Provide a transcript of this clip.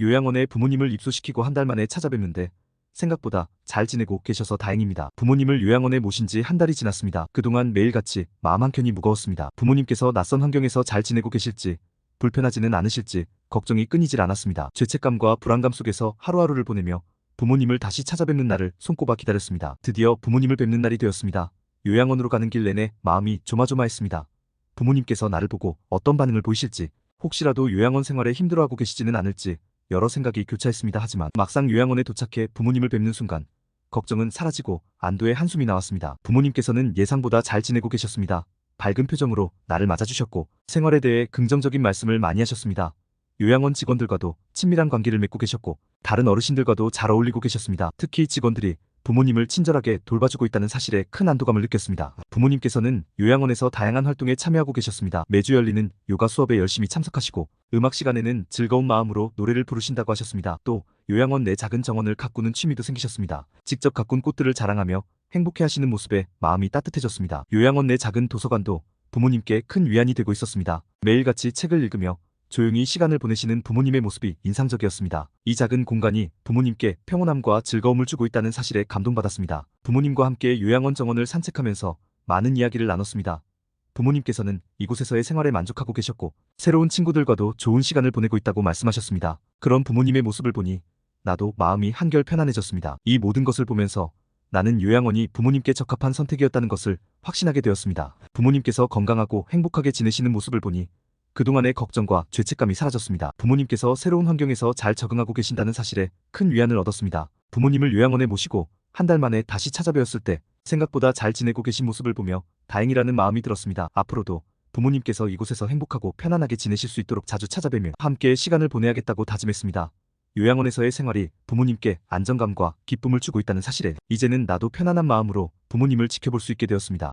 요양원에 부모님을 입소시키고 한 달 만에 찾아뵙는데 생각보다 잘 지내고 계셔서 다행입니다. 부모님을 요양원에 모신 지 한 달이 지났습니다. 그동안 매일같이 마음 한켠이 무거웠습니다. 부모님께서 낯선 환경에서 잘 지내고 계실지 불편하지는 않으실지 걱정이 끊이질 않았습니다. 죄책감과 불안감 속에서 하루하루를 보내며 부모님을 다시 찾아뵙는 날을 손꼽아 기다렸습니다. 드디어 부모님을 뵙는 날이 되었습니다. 요양원으로 가는 길 내내 마음이 조마조마했습니다. 부모님께서 나를 보고 어떤 반응을 보이실지, 혹시라도 요양원 생활에 힘들어하고 계시지는 않을지 여러 생각이 교차했습니다. 하지만 막상 요양원에 도착해 부모님을 뵙는 순간 걱정은 사라지고 안도의 한숨이 나왔습니다. 부모님께서는 예상보다 잘 지내고 계셨습니다. 밝은 표정으로 나를 맞아주셨고 생활에 대해 긍정적인 말씀을 많이 하셨습니다. 요양원 직원들과도 친밀한 관계를 맺고 계셨고 다른 어르신들과도 잘 어울리고 계셨습니다. 특히 직원들이 부모님을 친절하게 돌봐주고 있다는 사실에 큰 안도감을 느꼈습니다. 부모님께서는 요양원에서 다양한 활동에 참여하고 계셨습니다. 매주 열리는 요가 수업에 열심히 참석하시고 음악 시간에는 즐거운 마음으로 노래를 부르신다고 하셨습니다. 또 요양원 내 작은 정원을 가꾸는 취미도 생기셨습니다. 직접 가꾼 꽃들을 자랑하며 행복해하시는 모습에 마음이 따뜻해졌습니다. 요양원 내 작은 도서관도 부모님께 큰 위안이 되고 있었습니다. 매일같이 책을 읽으며 조용히 시간을 보내시는 부모님의 모습이 인상적이었습니다. 이 작은 공간이 부모님께 평온함과 즐거움을 주고 있다는 사실에 감동받았습니다. 부모님과 함께 요양원 정원을 산책하면서 많은 이야기를 나눴습니다. 부모님께서는 이곳에서의 생활에 만족하고 계셨고 새로운 친구들과도 좋은 시간을 보내고 있다고 말씀하셨습니다. 그런 부모님의 모습을 보니 나도 마음이 한결 편안해졌습니다. 이 모든 것을 보면서 나는 요양원이 부모님께 적합한 선택이었다는 것을 확신하게 되었습니다. 부모님께서 건강하고 행복하게 지내시는 모습을 보니 그동안의 걱정과 죄책감이 사라졌습니다. 부모님께서 새로운 환경에서 잘 적응하고 계신다는 사실에 큰 위안을 얻었습니다. 부모님을 요양원에 모시고 한 달 만에 다시 찾아뵈었을 때 생각보다 잘 지내고 계신 모습을 보며 다행이라는 마음이 들었습니다. 앞으로도 부모님께서 이곳에서 행복하고 편안하게 지내실 수 있도록 자주 찾아뵈며 함께 시간을 보내야겠다고 다짐했습니다. 요양원에서의 생활이 부모님께 안정감과 기쁨을 주고 있다는 사실에 이제는 나도 편안한 마음으로 부모님을 지켜볼 수 있게 되었습니다.